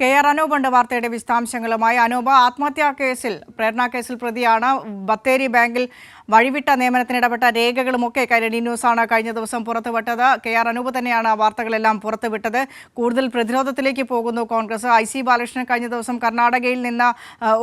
K R അനൂപുണ്ട് വാർത്തയുടെ വിശദാംശങ്ങളുമായി. അനൂപ ആത്മഹത്യാ കേസിൽ പ്രേരണ കേസിൽ പ്രതിയാണ്. ബത്തേരി ബാങ്കിൽ വഴിവിട്ട നിയമനത്തിനിടപെട്ട രേഖകളുമൊക്കെ കൈരടി ന്യൂസാണ് കഴിഞ്ഞ ദിവസം പുറത്തുവിട്ടത്. കെ ആർ അനൂപ് തന്നെയാണ് വാർത്തകളെല്ലാം പുറത്തുവിട്ടത്. കൂടുതൽ പ്രതിരോധത്തിലേക്ക് പോകുന്നു കോൺഗ്രസ്. ഐ സി ബാലകൃഷ്ണൻ കഴിഞ്ഞ ദിവസം കർണാടകയിൽ നിന്ന്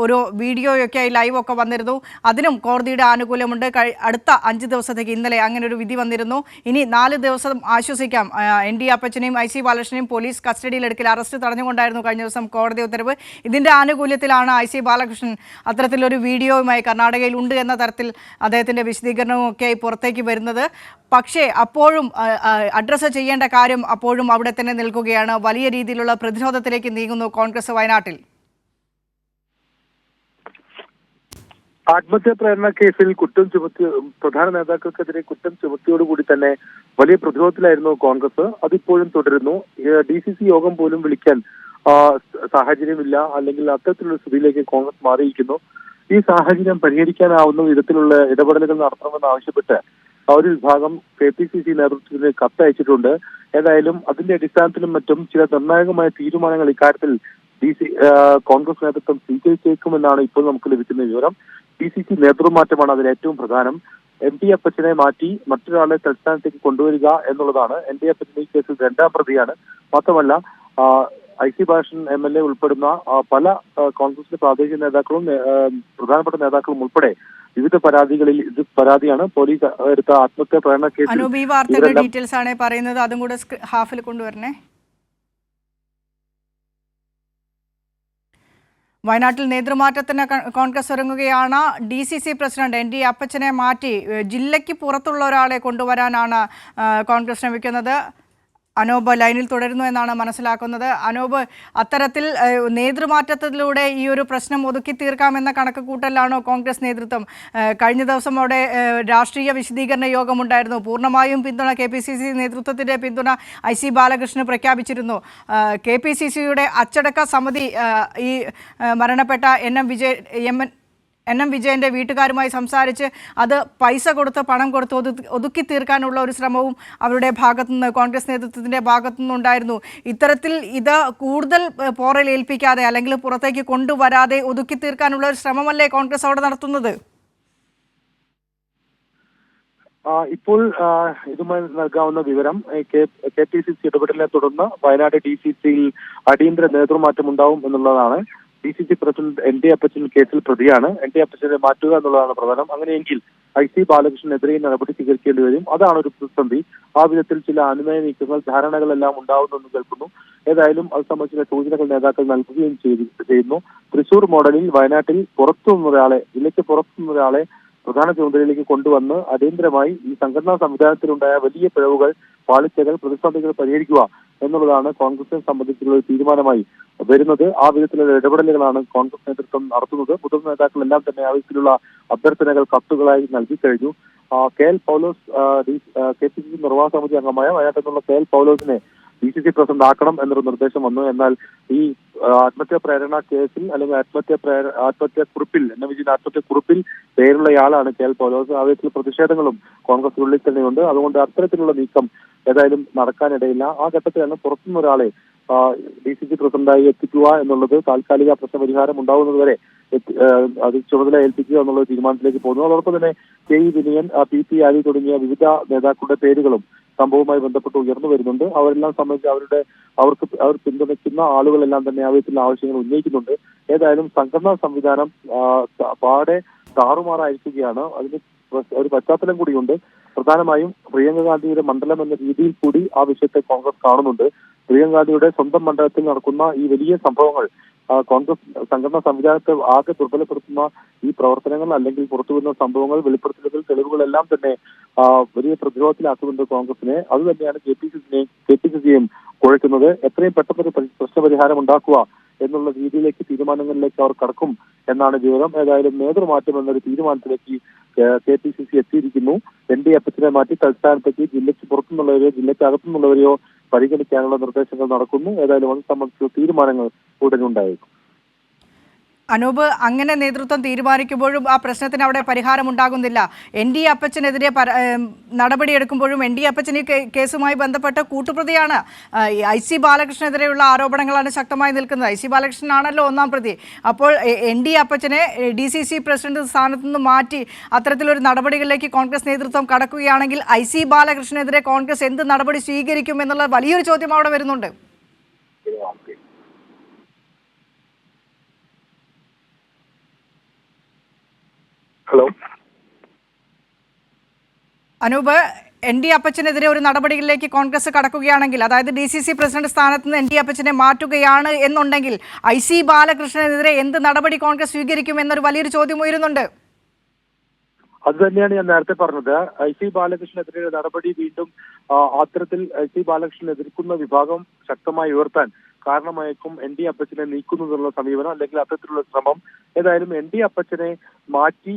ഒരു വീഡിയോയൊക്കെ ആയി ലൈവൊക്കെ വന്നിരുന്നു. അതിനും കോടതിയുടെ ആനുകൂല്യമുണ്ട്. അടുത്ത അഞ്ച് ദിവസത്തേക്ക് ഇന്നലെ അങ്ങനെ ഒരു വിധി വന്നിരുന്നു. ഇനി നാല് ദിവസം ആശ്വസിക്കാം. എൻ ഡി അപ്പച്ചനെയും ഐ സി ബാലകൃഷ്ണനെയും പോലീസ് കസ്റ്റഡിയിലെടുക്കൽ അറസ്റ്റ് തടഞ്ഞുകൊണ്ടായിരുന്നു കഴിഞ്ഞ ദിവസം കോടതി ഉത്തരവ്. ഇതിന്റെ ആനുകൂല്യത്തിലാണ് ഐ സി ബാലകൃഷ്ണൻ അത്തരത്തിലൊരു വീഡിയോയുമായി കർണാടകയിൽ ഉണ്ട് എന്ന തരത്തിൽ അദ്ദേഹത്തിന്റെ വിശദീകരണവും ഒക്കെയായി പുറത്തേക്ക് വരുന്നത്. പക്ഷേ അപ്പോഴും അഡ്രസ്സ് ചെയ്യേണ്ട കാര്യം അപ്പോഴും അവിടെ തന്നെ നിൽക്കുകയാണ്. വലിയ രീതിയിലുള്ള പ്രതിരോധത്തിലേക്ക് നീങ്ങുന്നു കോൺഗ്രസ് വയനാട്ടിൽ. ആത്മഹത്യാ പ്രേരണ കേസിൽ കുറ്റം ചുമത്തി പ്രധാന നേതാക്കൾക്കെതിരെ കുറ്റം ചുമത്തിയോടുകൂടി തന്നെ വലിയ പ്രതിരോധത്തിലായിരുന്നു കോൺഗ്രസ്. അതിപ്പോഴും തുടരുന്നു. ഡി സി സി യോഗം പോലും വിളിക്കാൻ സാഹചര്യമില്ല. അല്ലെങ്കിൽ അത്തരത്തിലുള്ള സ്ഥിതിയിലേക്ക് കോൺഗ്രസ് മാറിയിരിക്കുന്നു. ഈ സാഹചര്യം പരിഹരിക്കാനാവുന്ന വിധത്തിലുള്ള ഇടപെടലുകൾ നടത്തണമെന്ന് ആവശ്യപ്പെട്ട് ഒരു വിഭാഗം കെ പി സി സി നേതൃത്വത്തിന് കത്തയച്ചിട്ടുണ്ട്. ഏതായാലും അതിന്റെ അടിസ്ഥാനത്തിലും മറ്റും ചില നിർണായകമായ തീരുമാനങ്ങൾ ഇക്കാര്യത്തിൽ ഡി സി കോൺഗ്രസ് നേതൃത്വം സ്വീകരിച്ചേക്കുമെന്നാണ് ഇപ്പോൾ നമുക്ക് ലഭിക്കുന്ന വിവരം. ഡി സി സി നേതൃമാറ്റമാണ് അതിൽ ഏറ്റവും പ്രധാനം. എം ടി അപ്പച്ചനെ മാറ്റി മറ്റൊരാളെ തൽസ്ഥാനത്തേക്ക് കൊണ്ടുവരിക എന്നുള്ളതാണ് എൻ ടി അപ്പച്ചൻ ഈ കേസിൽ രണ്ടാം പ്രതിയാണ്. മാത്രമല്ല ഐ സി ഭാഷൻ എം എൽ എ ഉൾപ്പെടുന്ന പല കോൺഗ്രസിന്റെ പ്രാദേശിക നേതാക്കളും പ്രധാനപ്പെട്ട നേതാക്കളും ഉൾപ്പെടെ വിവിധ പരാതികളിൽ ഇത് പരാതിയാണ്. പോലീസ് എടുത്ത ആത്മഹത്യാ പ്രേരണ കേസ് ഡീറ്റെയിൽസ് ആണ് പറയുന്നത്. അതും കൂടെ ഹാഫിൽ കൊണ്ടുവരണേ. വയനാട്ടിൽ നേതൃമാറ്റത്തിന് കോൺഗ്രസ് ഒരുങ്ങുകയാണ്. D C C president N D അപ്പച്ചനെ മാറ്റി ജില്ലയ്ക്ക് പുറത്തുള്ള ഒരാളെ കൊണ്ടുവരാനാണ് കോൺഗ്രസ് ശ്രമിക്കുന്നത്. അനൂപ് ലൈനിൽ തുടരുന്നു എന്നാണ് മനസ്സിലാക്കുന്നത്. അനൂപ് അത്തരത്തിൽ നേതൃമാറ്റത്തിലൂടെ ഈ ഒരു പ്രശ്നം ഒതുക്കി തീർക്കാമെന്ന കണക്ക് കൂട്ടലാണോ കോൺഗ്രസ് നേതൃത്വം? കഴിഞ്ഞ ദിവസം അവിടെ രാഷ്ട്രീയ വിശദീകരണ യോഗമുണ്ടായിരുന്നു. പൂർണമായും പിന്തുണ കെ പി സി സി നേതൃത്വത്തിന്റെ പിന്തുണ ഐ സി ബാലകൃഷ്ണൻ പ്രഖ്യാപിച്ചിരുന്നു. കെ പി സി സിയുടെ അച്ചടക്ക സമിതി ഈ മരണപ്പെട്ട N M Vijay M N N M വിജയന്റെ വീട്ടുകാരുമായി സംസാരിച്ച് അത് പൈസ കൊടുത്ത് പണം കൊടുത്ത് ഒതു- ഒതുക്കി തീർക്കാനുള്ള ഒരു ശ്രമവും അവരുടെ ഭാഗത്തുനിന്ന് കോൺഗ്രസ് നേതൃത്വത്തിന്റെ ഭാഗത്തുനിന്നുണ്ടായിരുന്നു. ഇത്തരത്തിൽ ഇത് കൂടുതൽ പോറലേൽപ്പിക്കാതെ അല്ലെങ്കിൽ പുറത്തേക്ക് കൊണ്ടുവരാതെ ഒതുക്കി തീർക്കാനുള്ള ഒരു ശ്രമമല്ലേ കോൺഗ്രസ് അവിടെ നടത്തുന്നത്? ഇപ്പോൾ ഇതുമായി നൽകാവുന്ന വിവരം കെ പി സി സി ഇടപെടലിനെ തുടർന്ന് വയനാട് ഡി സി സിയിൽ അടിയന്തര നേതൃമാറ്റം ഉണ്ടാവും എന്നുള്ളതാണ്. D C C president N D Appachan കേസിൽ പ്രതിയാണ്. എൻ ഡി അപ്പച്ചനെ മാറ്റുക എന്നുള്ളതാണ് പ്രധാനം. അങ്ങനെയെങ്കിൽ ഐ സി ബാലകൃഷ്ണനെതിരെ നടപടി സ്വീകരിക്കേണ്ടി വരും. അതാണ് ഒരു പ്രതിസന്ധി. ആ വിധത്തിൽ ചില അനുനയ നീക്കങ്ങൾ ധാരണകളെല്ലാം ഉണ്ടാവുന്നെന്ന് കേൾക്കുന്നു. ഏതായാലും അത് സംബന്ധിച്ച സൂചനകൾ നേതാക്കൾ നൽകുകയും ചെയ്യുന്നു. തൃശൂർ മോഡലിൽ വയനാട്ടിൽ പുറത്തു നിന്നൊരാളെ ജില്ലയ്ക്ക് പുറത്തു നിന്നൊരാളെ പ്രധാന ചുമതലയിലേക്ക് കൊണ്ടുവന്ന് അടിയന്തരമായി ഈ സംഘടനാ സംവിധാനത്തിലുണ്ടായ വലിയ പിഴവുകൾ പാളിച്ചകൾ പ്രതിസന്ധികൾ പരിഹരിക്കുക എന്നുള്ളതാണ് കോൺഗ്രസിനെ സംബന്ധിച്ചുള്ള ഒരു തീരുമാനമായി വരുന്നത്. ആ വിധത്തിലുള്ള ഇടപെടലുകളാണ് കോൺഗ്രസ് നേതൃത്വം നടത്തുന്നത്. മുതിർന്ന നേതാക്കളെല്ലാം തന്നെ ആ വിധത്തിലുള്ള അഭ്യർത്ഥനകൾ കത്തുകളായി നൽകി കഴിഞ്ഞു. K L Paulose K P C C നിർവാഹക സമിതി അംഗമായ വയനാട്ടിൽ നിന്നുള്ള കെ എൽ പൗലോസിനെ ഡി സി സി പ്രസിഡന്റ് ആക്കണം എന്നൊരു നിർദ്ദേശം വന്നു. എന്നാൽ ഈ ആത്മഹത്യാ പ്രേരണ കേസിൽ അല്ലെങ്കിൽ ആത്മഹത്യാ പ്രേര ആത്മഹത്യാ കുറിപ്പിൽ എന്ന വിജയൻ ആത്മഹത്യാ കുറിപ്പിൽ പേരുള്ളയാളാണ് കെ എൽ പൗലോസ്. ആ വിധത്തിൽ പ്രതിഷേധങ്ങളും കോൺഗ്രസിനുള്ളിൽ തന്നെയുണ്ട്. അതുകൊണ്ട് അത്തരത്തിലുള്ള നീക്കം ഏതായാലും നടക്കാനിടയില്ല. ആ ഘട്ടത്തിലാണ് പുറത്തുനിന്ന് ഒരാളെ ഡി സി സി പ്രസിഡന്റായി എത്തിക്കുക എന്നുള്ളത് താൽക്കാലിക പ്രശ്നപരിഹാരം ഉണ്ടാവുന്നതുവരെ വരെ അത് ചുമതല ഏൽപ്പിക്കുക എന്നുള്ള തീരുമാനത്തിലേക്ക് പോകുന്നു. അതോടൊപ്പം തന്നെ K E Vinayan P P Ali തുടങ്ങിയ വിവിധ നേതാക്കളുടെ പേരുകളും സംഭവവുമായി ബന്ധപ്പെട്ട് ഉയർന്നു വരുന്നുണ്ട്. അവരെല്ലാം സംബന്ധിച്ച് അവരുടെ അവർക്ക് അവർ പിന്തുണയ്ക്കുന്ന ആളുകളെല്ലാം തന്നെ ആ ആവശ്യങ്ങൾ ഉന്നയിക്കുന്നുണ്ട്. ഏതായാലും സംഘടനാ സംവിധാനം പാടെ താറുമാറായിരിക്കുകയാണ്. അതിന് ഒരു പശ്ചാത്തലം കൂടിയുണ്ട്. പ്രധാനമായും പ്രിയങ്ക ഗാന്ധിയുടെ മണ്ഡലം എന്ന രീതിയിൽ കൂടി ആ വിഷയത്തെ കോൺഗ്രസ് കാണുന്നുണ്ട്. പ്രിയങ്ക ഗാന്ധിയുടെ സ്വന്തം മണ്ഡലത്തിൽ നടക്കുന്ന ഈ വലിയ സംഭവങ്ങൾ കോൺഗ്രസ് സംഘടനാ സംവിധാനത്തെ ആകെ ദുർബലപ്പെടുത്തുന്ന ഈ പ്രവർത്തനങ്ങൾ അല്ലെങ്കിൽ പുറത്തുവരുന്ന സംഭവങ്ങൾ വെളിപ്പെടുത്തലുകൾ തെളിവുകളെല്ലാം തന്നെ വലിയ പ്രതിരോധത്തിലാക്കുന്നുണ്ട് കോൺഗ്രസിനെ. അത് തന്നെയാണ് K P C സിനെയും K P C സിയും കുഴക്കുന്നത് എത്രയും പെട്ടെന്നൊരു പരി- പ്രശ്നപരിഹാരം ഉണ്ടാക്കുക എന്നുള്ള രീതിയിലേക്ക് തീരുമാനങ്ങളിലേക്ക് അവർ കടക്കും എന്നാണ് വിവരം. ഏതായാലും നേതൃമാറ്റം എന്നൊരു തീരുമാനത്തിലേക്ക് കെ പി സി സി എത്തിയിരിക്കുന്നു. എൻ ഡി എഫ് എഫിനെ മാറ്റി തൽസ്ഥാനത്തേക്ക് ജില്ലയ്ക്ക് പുറത്തുനിന്നുള്ളവരെയോ ജില്ലയ്ക്ക് അകത്തുനിന്നുള്ളവരെയോ പരിഗണിക്കാനുള്ള നിർദ്ദേശങ്ങൾ നടക്കുന്നു. ഏതായാലും അത് സംബന്ധിച്ച തീരുമാനങ്ങൾ ഉടനെ ഉണ്ടായേക്കും. അനൂപ് അങ്ങനെ നേതൃത്വം തീരുമാനിക്കുമ്പോഴും ആ പ്രശ്നത്തിന് അവിടെ പരിഹാരമുണ്ടാകുന്നില്ല എൻ ഡി അപ്പച്ചനെതിരെ നടപടിയെടുക്കുമ്പോഴും എൻ ഡി അപ്പച്ചൻ ഈ കേസുമായി ബന്ധപ്പെട്ട കൂട്ടുപ്രതിയാണ്. ഐ സി ബാലകൃഷ്ണനെതിരെയുള്ള ആരോപണങ്ങളാണ് ശക്തമായി നിൽക്കുന്നത്. ഐ സി ബാലകൃഷ്ണനാണല്ലോ ഒന്നാം പ്രതി. അപ്പോൾ എൻ ഡി അപ്പച്ചനെ ഡി സി സി പ്രസിഡന്റ് സ്ഥാനത്ത് നിന്ന് മാറ്റി അത്തരത്തിലൊരു നടപടികളിലേക്ക് കോൺഗ്രസ് നേതൃത്വം കടക്കുകയാണെങ്കിൽ ഐ സി ബാലകൃഷ്ണനെതിരെ കോൺഗ്രസ് എന്ത് നടപടി സ്വീകരിക്കും എന്നുള്ള വലിയൊരു ചോദ്യം അവിടെ വരുന്നുണ്ട്. ഹലോ അനൂപ് എൻ ഡി അപ്പച്ചനെതിരെ ഒരു നടപടികളിലേക്ക് കോൺഗ്രസ് കടക്കുകയാണെങ്കിൽ അതായത് ഡി സി സി പ്രസിഡന്റ് സ്ഥാനത്ത് നിന്ന് എൻ ഡി അപ്പച്ചനെ മാറ്റുകയാണ് എന്നുണ്ടെങ്കിൽ ഐ സി ബാലകൃഷ്ണനെതിരെ എന്ത് നടപടി കോൺഗ്രസ് സ്വീകരിക്കും എന്നൊരു വലിയൊരു ചോദ്യം ഉയരുന്നുണ്ട്? അത് തന്നെയാണ് ഞാൻ നേരത്തെ പറഞ്ഞത്. ഐ സി ബാലകൃഷ്ണനെതിരെ നടപടി വീണ്ടും അത്തരത്തിൽ ഐ സി ബാലകൃഷ്ണൻ എതിർക്കുന്ന വിഭാഗം ശക്തമായി ഉയർത്താൻ കാരണമായേക്കും എൻ ഡി അപ്പച്ചനെ നീക്കുന്നതിനുള്ള സമീപനം അല്ലെങ്കിൽ അത്തരത്തിലുള്ള ശ്രമം. ഏതായാലും എൻ ഡി അപ്പച്ചനെ മാറ്റി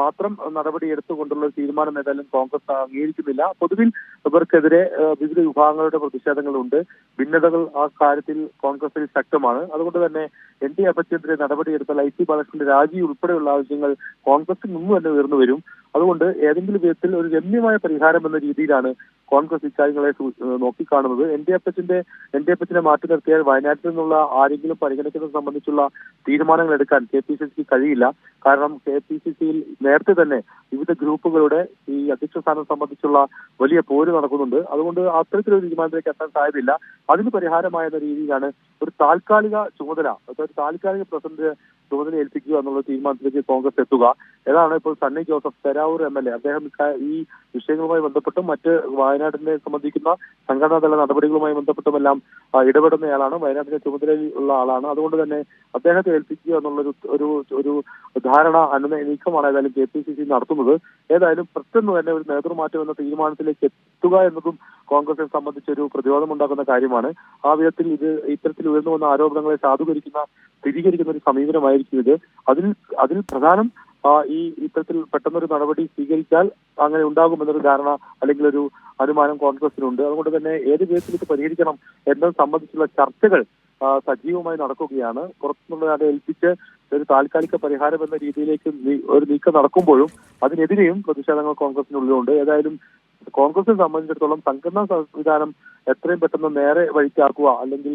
മാത്രം നടപടി എടുത്തുകൊണ്ടുള്ള ഒരു തീരുമാനം ഏതായാലും കോൺഗ്രസ് അംഗീകരിക്കുന്നില്ല. പൊതുവിൽ ഇവർക്കെതിരെ വിവിധ വിഭാഗങ്ങളുടെ പ്രതിഷേധങ്ങളുണ്ട്. ഭിന്നതകൾ ആ കാര്യത്തിൽ കോൺഗ്രസിൽ ശക്തമാണ്. അതുകൊണ്ട് തന്നെ എൻ ഡി അപ്പച്ചനെതിരെ നടപടിയെടുത്താൽ ഐ സി ബാലകൃഷ്ണന്റെ രാജി ഉൾപ്പെടെയുള്ള ആവശ്യങ്ങൾ കോൺഗ്രസിൽ നിന്ന് തന്നെ ഉയർന്നു വരും. അതുകൊണ്ട് ഏതെങ്കിലും വിധത്തിൽ ഒരു രമ്യമായ പരിഹാരം എന്ന രീതിയിലാണ് കോൺഗ്രസ് ഇക്കാര്യങ്ങളെ നോക്കിക്കാണുന്നത്. എൻ ഡി അപ്പച്ചന്റെ എൻ ഡി അപ്പച്ചനെ മാറ്റി നിർത്തിയാൽ വയനാട്ടിൽ നിന്നുള്ള ആരെങ്കിലും പരിഗണിക്കുന്നത് സംബന്ധിച്ചുള്ള തീരുമാനങ്ങൾ എടുക്കാൻ കെ പി സി സിക്ക് കഴിയില്ല. കാരണം കെ പി സി സിയിൽ നേരത്തെ തന്നെ വിവിധ ഗ്രൂപ്പുകളുടെ ഈ അധ്യക്ഷ സ്ഥാനം സംബന്ധിച്ചുള്ള വലിയ പോര് നടക്കുന്നുണ്ട്. അതുകൊണ്ട് അത്തരത്തിലൊരു തീരുമാനത്തിലേക്ക് എത്താൻ സാധ്യതയില്ല. അതിന് പരിഹാരമായ രീതിയിലാണ് ഒരു താൽക്കാലിക ചുമതല അതായത് താൽക്കാലിക പ്രസിഡന്റ് ചുമതല ഏൽപ്പിക്കുക എന്നുള്ള തീരുമാനത്തിലേക്ക് കോൺഗ്രസ് എത്തുക. ഏതാണ് ഇപ്പോൾ സണ്ണി ജോസഫ് തെരാവൂർ എം എൽ എ. അദ്ദേഹം ഈ വിഷയങ്ങളുമായി ബന്ധപ്പെട്ടും മറ്റ് വയനാടിനെ സംബന്ധിക്കുന്ന സംഘടനാതല നടപടികളുമായി ബന്ധപ്പെട്ടുമെല്ലാം ഇടപെടുന്നയാളാണ്. വയനാട്ടിലെ ചുമതലയുള്ള ആളാണ്. അതുകൊണ്ട് തന്നെ അദ്ദേഹത്തെ ഏൽപ്പിക്കുക എന്നുള്ളൊരു ഒരു ഒരു ധാരണ അനുന നീക്കമാണ് ഏതായാലും കെ പി സി സി നടത്തുന്നത്. ഏതായാലും പെട്ടെന്ന് തന്നെ ഒരു നേതൃമാറ്റം എന്ന തീരുമാനത്തിലേക്ക് എത്തുക എന്നതും കോൺഗ്രസിനെ സംബന്ധിച്ചൊരു പ്രതിരോധമുണ്ടാക്കുന്ന കാര്യമാണ്. ആ വിധത്തിൽ ഇത് ഇത്തരത്തിൽ ഉയർന്നു വന്ന ആരോപണങ്ങളെ സാധൂകരിക്കുന്ന സ്ഥിരീകരിക്കുന്ന ഒരു സമീപനമായിരിക്കും. ഇത് അതിൽ അതിൽ പ്രധാനം ഈ ഇത്തരത്തിൽ പെട്ടെന്നൊരു നടപടി സ്വീകരിച്ചാൽ അങ്ങനെ ഉണ്ടാകുമെന്നൊരു ധാരണ അല്ലെങ്കിൽ ഒരു അനുമാനം കോൺഗ്രസിനുണ്ട്. അതുകൊണ്ട് തന്നെ ഏത് വിധത്തിൽ ഇത് പരിഹരിക്കണം എന്നത് സംബന്ധിച്ചുള്ള ചർച്ചകൾ സജീവമായി നടക്കുകയാണ്. പുറത്തുനിന്നൊരാളെ ഏൽപ്പിച്ച് ഒരു താൽക്കാലിക പരിഹാരം എന്ന രീതിയിലേക്ക് ഒരു നീക്കം നടക്കുമ്പോഴും അതിനെതിരെയും പ്രതിഷേധങ്ങൾ കോൺഗ്രസിനുള്ളിലുണ്ട്. ഏതായാലും കോൺഗ്രസിനെ സംബന്ധിച്ചിടത്തോളം സംഘടനാ സംവിധാനം എത്രയും പെട്ടെന്ന് നേരെ വഴിക്കാക്കുക അല്ലെങ്കിൽ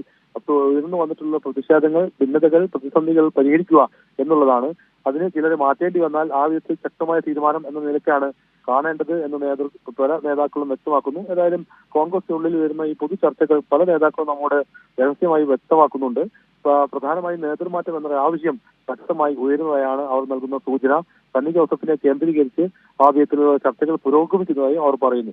ഉയർന്നു വന്നിട്ടുള്ള പ്രതിഷേധങ്ങൾ ഭിന്നതകൾ പ്രതിസന്ധികൾ പരിഹരിക്കുക എന്നുള്ളതാണ്. അതിന് ചിലരെ മാറ്റേണ്ടി വന്നാൽ ആ വിധത്തിൽ ശക്തമായ തീരുമാനം എന്ന നിലയ്ക്കാണ് കാണേണ്ടത് എന്ന് നേതൃത്വ പല നേതാക്കളും വ്യക്തമാക്കുന്നു. ഏതായാലും കോൺഗ്രസിനുള്ളിൽ വരുന്ന ഈ പൊതു ചർച്ചകൾ പല നേതാക്കളും നമ്മുടെ രഹസ്യമായി വ്യക്തമാക്കുന്നുണ്ട്. പ്രധാനമായും നേതൃമാറ്റം എന്ന ആവശ്യം ശക്തമായി ഉയരുന്നതായാണ് അവർ നൽകുന്ന സൂചന. സണ്ണി ജോസഫിനെ കേന്ദ്രീകരിച്ച് ആ വിധത്തിലുള്ള ചർച്ചകൾ പുരോഗമിക്കുന്നതായി അവർ പറയുന്നു.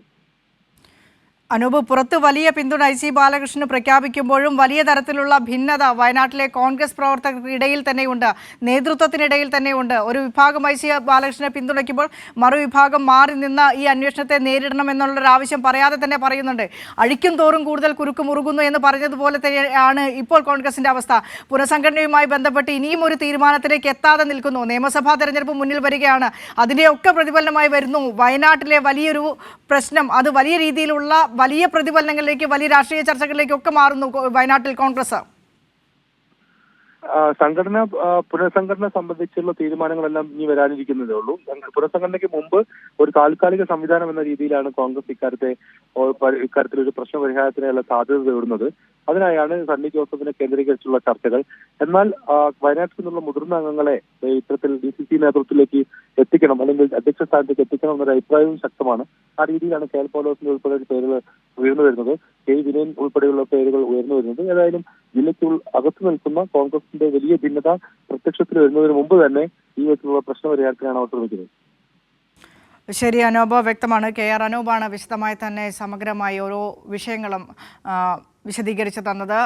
അനൂപ് പുറത്ത് വലിയ പിന്തുണ ഐ സി ബാലകൃഷ്ണന് പ്രഖ്യാപിക്കുമ്പോഴും വലിയ തരത്തിലുള്ള ഭിന്നത വയനാട്ടിലെ കോൺഗ്രസ് പ്രവർത്തകർക്കിടയിൽ തന്നെയുണ്ട് നേതൃത്വത്തിനിടയിൽ തന്നെയുണ്ട്. ഒരു വിഭാഗം ഐ സി ബാലകൃഷ്ണനെ പിന്തുണയ്ക്കുമ്പോൾ മറുവിഭാഗം മാറി നിന്ന് ഈ അന്വേഷണത്തെ നേരിടണമെന്നുള്ളൊരു ആവശ്യം പറയാതെ തന്നെ പറയുന്നുണ്ട്. അഴിക്കും തോറും കൂടുതൽ കുരുക്ക് മുറുകുന്നു എന്ന് പറഞ്ഞതുപോലെ തന്നെയാണ് ഇപ്പോൾ കോൺഗ്രസിന്റെ അവസ്ഥ. പുനഃസംഘടനയുമായി ബന്ധപ്പെട്ട് ഇനിയും ഒരു തീരുമാനത്തിലേക്ക് എത്താതെ നിൽക്കുന്നു. നിയമസഭാ തെരഞ്ഞെടുപ്പ് മുന്നിൽ വരികയാണ്. അതിന്റെയൊക്കെ പ്രതിഫലനമായി വരുന്നു. വയനാട്ടിലെ വലിയൊരു പ്രശ്നം അത് വലിയ രീതിയിലുള്ള വലിയ പ്രതിഫലനങ്ങളിലേക്ക് വലിയ രാഷ്ട്രീയ ചർച്ചകളിലേക്കൊക്കെ മാറുന്നു വയനാട്ടിൽ കോൺഗ്രസ്. സംഘടന പുനഃസംഘടന സംബന്ധിച്ചുള്ള തീരുമാനങ്ങളെല്ലാം ഇനി വരാനിരിക്കുന്നതേ ഉള്ളൂ. പുനഃസംഘടനയ്ക്ക് മുമ്പ് ഒരു താൽക്കാലിക സംവിധാനം എന്ന രീതിയിലാണ് കോൺഗ്രസ് ഇക്കാര്യത്തെ ഇക്കാര്യത്തിൽ ഒരു പ്രശ്ന പരിഹാരത്തിനുള്ള സാധ്യത തേടുന്നത്. അതിനായാണ് സണ്ണി ജോസഫിനെ കേന്ദ്രീകരിച്ചുള്ള ചർച്ചകൾ. എന്നാൽ വയനാട്ടിൽ നിന്നുള്ള മുതിർന്ന അംഗങ്ങളെ ഇത്തരത്തിൽ ഡി സി സി നേതൃത്വത്തിലേക്ക് എത്തിക്കണം അല്ലെങ്കിൽ അധ്യക്ഷ സ്ഥാനത്തേക്ക് എത്തിക്കണം എന്നൊരു അഭിപ്രായവും ശക്തമാണ്. ആ രീതിയിലാണ് കെ എൽ പോലോസിന്റെ ഉൾപ്പെടെ പേരുകൾ ഉയർന്നു വരുന്നത്. കെ വിനയൻ ഉൾപ്പെടെയുള്ള പേരുകൾ ഉയർന്നു വരുന്നത്. ഏതായാലും ജില്ലയ്ക്ക് അകത്തു നിൽക്കുന്ന കോൺഗ്രസിന്റെ വലിയ ഭിന്നത പ്രത്യക്ഷത്തിൽ വരുന്നതിന് മുമ്പ് തന്നെ ഈ വിധത്തിലുള്ള പ്രശ്ന പരിഹാരത്തിനാണ് അവർ ശ്രമിക്കുന്നത്. ശരി അനൂപ്. വ്യക്തമാണ്. കെ ആർ അനൂപാണ് വിശദമായി തന്നെ സമഗ്രമായി ഓരോ വിഷയങ്ങളും വിശദീകരിച്ചു തന്നത്.